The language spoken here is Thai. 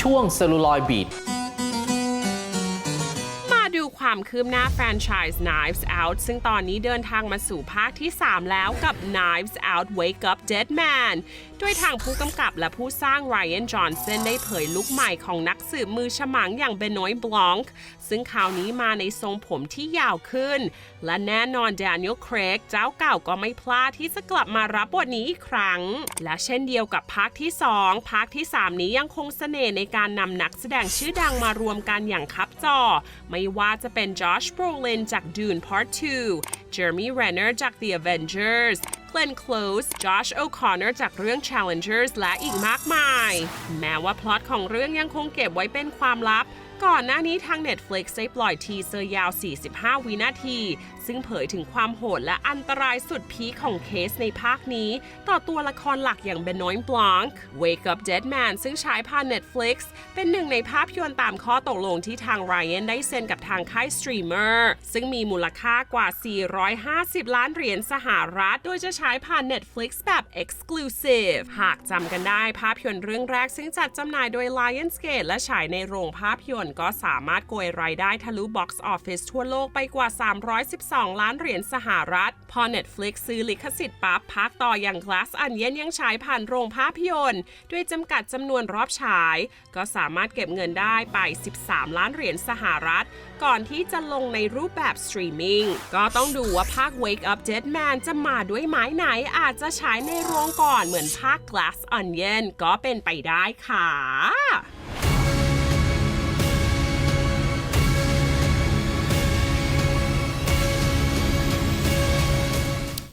ช่วงเซลลูลอยบีดมาดูความคืบหน้าแฟรนไชส์ Knives Out ซึ่งตอนนี้เดินทางมาสู่ภาคที่ 3 แล้วกับ Knives Out Wake Up Dead Man ด้วยทางผู้กำกับและผู้สร้าง Ryan Johnson ได้เผยลุคใหม่ของนักสืบมือฉมังอย่างเบนอยบลองค์ซึ่งคราวนี้มาในทรงผมที่ยาวขึ้น และแน่นอน Daniel Craig เจ้าเก่าก็ไม่พลาดที่จะกลับมารับบทนี้อีกครั้ง และเช่นเดียวกับภาคที่ 2 ภาคที่ 3 นี้ยังคงเสน่ห์ในการนำนักแสดงชื่อดังมารวมกันอย่างคับจอ ไม่ว่าจะเป็น Josh Brolin จาก Dune Part 2 Jeremy Renner จาก The Avengers Glenn Close Josh O'Connor จากเรื่อง Challengers และอีกมากมาย แม้ว่าพล็อตของเรื่องยังคงเก็บไว้เป็นความลับ ก่อนหน้านี้ทาง Netflix ได้ปล่อยทีเซอร์ยาว 45 วินาที ซึ่งเผยถึงความโหดและอันตรายสุดพีคของเคสในภาคนี้ ต่อตัวละครหลักอย่างเบน o อยบลองค์ Wake Up Dead Man ซึ่งฉายผ่าน Netflix เป็นหนึ่งในภาพยนตร์ตามข้อตกลงที่ทาง Ryan ได้เซ็นกับทางค่ายสตรีมเมอร์ซึ่งมีมูลค่ากว่า 450 ล้านเหรียญสหรัฐ โดยจะฉายผ่าน Netflix แบบ Exclusive หากจำกันได้ภาพยนตร์เรื่องแรกซึ่งจัดจำหน่ายโดย Lionsgate และฉายในโรงภาพยนตร์ก็สามารถโกยรายได้ทะลุ Box Office ทั่วโลกไปกว่า 312 ล้านเหรียญสหรัฐ พอ Netflix ซื้อลิขสิทธิ์ปั๊บภาคต่ออย่าง Glass Onion ยังฉายผ่านโรงภาพยนตร์ ด้วยจำกัดจำนวนรอบฉาย ก็สามารถเก็บเงินได้ไป 13 ล้านเหรียญสหรัฐ ก่อนที่จะลงในรูปแบบสตรีมมิ่งก็ต้องดูว่าภาค Wake Up Dead Man จะมาด้วยไม้ไหนอาจจะฉายในโรงก่อนเหมือนภาค Glass Onion ก็เป็นไปได้ค่ะ